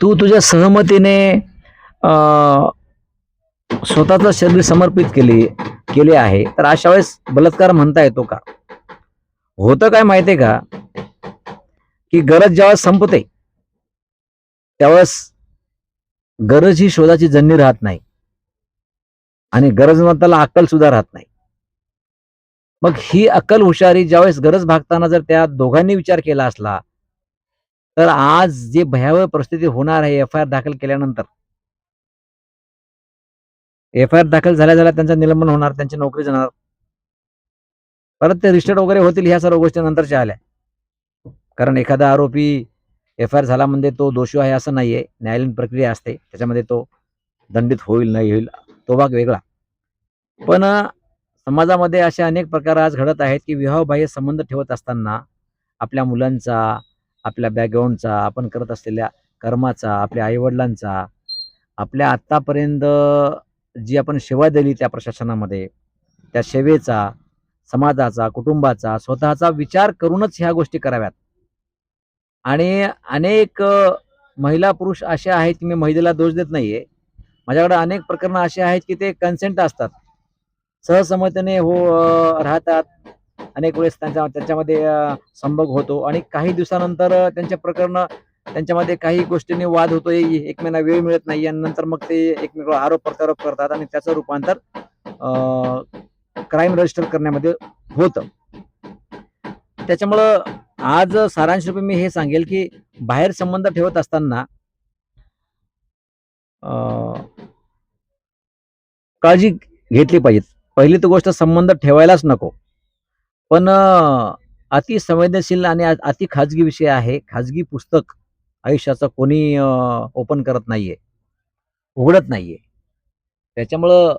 तू तुझ्या सहमतीने अं, स्वतःचं शरीर समर्पित केले केले आहे. तर अशा वेळेस बलात्कार म्हणता येतो का? होतं काय माहितीये का? की गरज ज्यावेळेस संपते त्यावेळेस गरज ही शोधाची जन्नी राहत नाही. आणि गरजवंताला अक्कल सुद्धा राहत नाही. मग ही अक्कल हुशारी ज्यावेळेस गरज भागताना जर त्या दोघांनी विचार केला असला तर आज जे भयावह परिस्थिती होणार आहे एफ आय आर दाखल केल्यानंतर. एफ आय आर दाखल झाल्या झाल्या त्यांचं निलंबन होणार त्यांची नोकरी जाणार. परत ते रिस्टेट वगैरे होतील ह्या सर्व गोष्टी नंतरच्या आल्या. कारण एखादा आरोपी एफ आय आर झाला म्हणजे तो दोषी आहे असं नाहीये. न्यायालयीन प्रक्रिया असते. त्याच्यामध्ये तो दंडित होईल नाही होईल तो भाग वेगळा. पण समाजामध्ये असे अनेक प्रकार आज घडत आहेत की विवाहबाह्य संबंध ठेवत असताना आपल्या मुलांचा आपल्या बॅकग्राऊंडचा आपण करत असलेल्या कर्माचा आपल्या आईवडिलांचा आपल्या आत्तापर्यंत जी आपण सेवा दिली त्या प्रशासनामध्ये त्या सेवेचा समाजाचा कुटुंबाचा स्वतःचा विचार करूनच ह्या गोष्टी कराव्यात. आणि अनेक महिला पुरुष असे आहेत की मी महिलेला दोष देत नाहीये. माझ्याकडे अनेक प्रकरणं अशी आहेत की ते कन्सेंट असतात. सहसमतेने हो राहतात. अनेक वेळेस त्यांच्या त्याच्यामध्ये संभोग होतो. आणि काही दिवसानंतर त्यांच्या प्रकरणं प्रकरण त्यांच्यामध्ये काही गोष्टींनी वाद होतो एकमेकांना वेळ मिळत नाही. आणि नंतर मग ते एकमेकांवर आरोप प्रत्यारोप करतात आणि त्याचं रूपांतर क्राईम रजिस्टर करण्यामध्ये होतं. त्याच्यामुळं आज सारांश रूपी मी हे सांगेल की बाहेर संबंध ठेवत असताना अं, काळजी घेतली पाहिजे. पहिली तर गोष्ट संबंध ठेवायलाच नको. पण अति संवेदनशील आणि अ- अति खाजगी विषय आहे. खाजगी पुस्तक आयुष्याचं कोणी ओपन करत नाहीये. उघडत नाहीये. त्याच्यामुळं